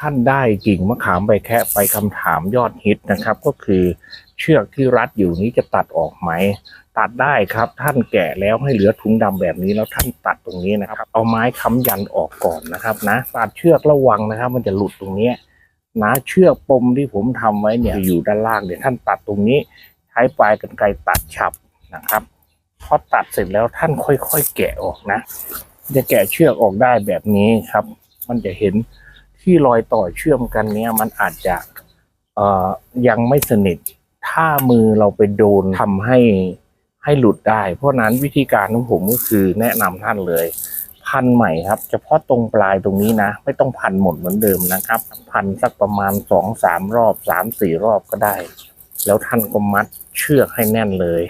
ท่านได้กิ่งมะขามใบแคะไปคำถามยอดฮิตนะครับ ก็คือเชือกที่รัดอยู่นี้จะตัดออกไหม ตัดได้ครับ ท่านแก่แล้วให้เหลือถุงดำแบบนี้แล้วท่านตัดตรงนี้นะครับ เอาไม้ค้ำยันออกก่อนนะครับ นะตัดเชือกระวังนะครับ มันจะหลุดตรงนี้นะเชือกปมที่ผมทำไว้เนี่ยอยู่ด้านล่างเดี๋ยวท่านตัดตรงนี้ ใช้ปลายกรรไกรตัดฉับนะครับพอตัดเสร็จแล้วท่านค่อยๆแกะออกนะ จะแกะเชือกออกได้แบบนี้ครับ มันจะเห็น ที่รอยต่อเชื่อมกันเนี้ยมันอาจจะเอ่อยังไม่สนิท ถ้ามือเราไปโดนทำให้ให้หลุดได้ เพราะนั้นวิธีการของผมก็คือแนะนำท่านเลย พันใหม่ครับ เฉพาะตรงปลายตรงนี้นะ ไม่ต้องพันหมดเหมือนเดิมนะครับ พันสักประมาณสองสามรอบสามสี่รอบก็ได้ แล้วท่านก็มัดเชือกให้แน่นเลย